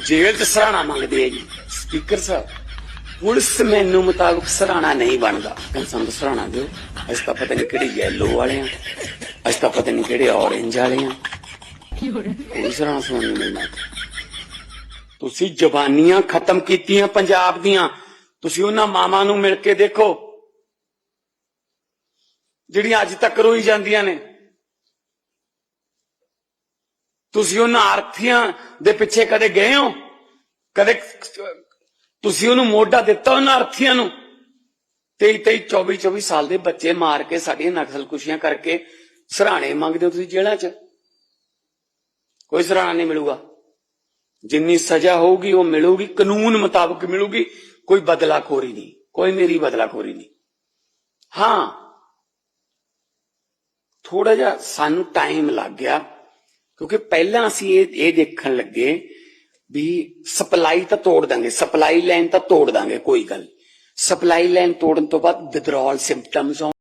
ਜੇਲ੍ਹ ਚ ਸਰਾਣਾ ਮੰਗਦੇ ਆ ਜੀ। ਸਪੀਕਰ ਸਾਹਿਬ, ਪੁਲਿਸ ਮੈਨੂੰ ਮੁਤਾਬਕ ਸਰਾਣਾ ਨਹੀਂ ਬਣਦਾ। ਕਹਿੰਦੇ ਸਾਨੂੰ ਸਰਾਣਾ ਦਿਓ। ਅਸੀਂ ਤਾਂ ਪਤਾ ਨਹੀਂ ਕਿਹੜੇ ਯੈਲੋ ਵਾਲੇ ਆ। ਅਸੀਂ ਤਾਂ ਪਤਾ ਨਹੀਂ ਕਿਹੜੇ ਔਰੇਂਜ ਵਾਲੇ ਆ। ਕੋਈ ਸਰਾਣਾ ਸੁਣਨ ਨੂੰ ਮਿਲਣਾ ਤੁਸੀਂ ਜ਼ਬਾਨੀਆਂ ਖਤਮ ਕੀਤੀਆਂ ਪੰਜਾਬ ਦੀਆਂ। ਤੁਸੀਂ ਉਹਨਾਂ ਮਾਵਾਂ ਨੂੰ ਮਿਲ ਕੇ ਦੇਖੋ। ਜਿਹੜੀਆਂ ਅੱਜ ਤੱਕ ਰੋਈ ਜਾਂਦੀਆਂ ਨੇ। ਤੁਸੀਂ ਉਹਨਾਂ ਆਰਥੀਆਂ ਦੇ ਪਿੱਛੇ ਕਦੇ ਗਏ ਹੋ? ਕਦੇ ਤੁਸੀਂ ਉਹਨੂੰ ਮੋਢਾ ਦਿੱਤਾ ਉਹਨਾਂ ਆਰਥੀਆਂ ਨੂੰ? 23 23 24 24 ਸਾਲ ਦੇ ਬੱਚੇ ਮਾਰ ਕੇ ਸਾਡੀਆਂ ਨਕਸਲਕੁਸ਼ੀਆਂ ਕਰਕੇ ਸਰਾਣੇ ਮੰਗਦੇ ਹੋ ਤੁਸੀਂ ਜੇਲ੍ਹਾਂ 'ਚ? ਕੋਈ ਸਰਾਣਾ ਨਹੀਂ ਮਿਲੂਗਾ। ਜਿੰਨੀ ਸਜ਼ਾ ਹੋਊਗੀ, ਉਹ ਮਿਲੂਗੀ, ਕਾਨੂੰਨ ਮੁਤਾਬਕ ਮਿਲੂਗੀ, ਕੋਈ ਬਦਲਾਖੋਰੀ ਨਹੀਂ, ਕੋਈ ਮੇਰੀ ਬਦਲਾਖੋਰੀ ਨਹੀਂ। ਹਾਂ ਥੋੜਾ ਜਿਹਾ ਸਾਨੂੰ ਟਾਈਮ ਲੱਗ ਗਿਆ। ਕਿਉਂਕਿ ਪਹਿਲਾਂ ਅਸੀਂ ਇਹ ਇਹ ਦੇਖਣ ਲੱਗੇ ਵੀ ਸਪਲਾਈ ਤਾਂ ਤੋੜ ਦਾਂਗੇ ਸਪਲਾਈ ਲਾਈਨ ਤਾਂ ਤੋੜ ਦਾਂਗੇ ਕੋਈ ਗੱਲ ਸਪਲਾਈ ਲਾਈਨ ਤੋੜਨ ਤੋਂ ਬਾਅਦ ਵਿਦਰੋਲ ਸਿੰਪਟਮਸ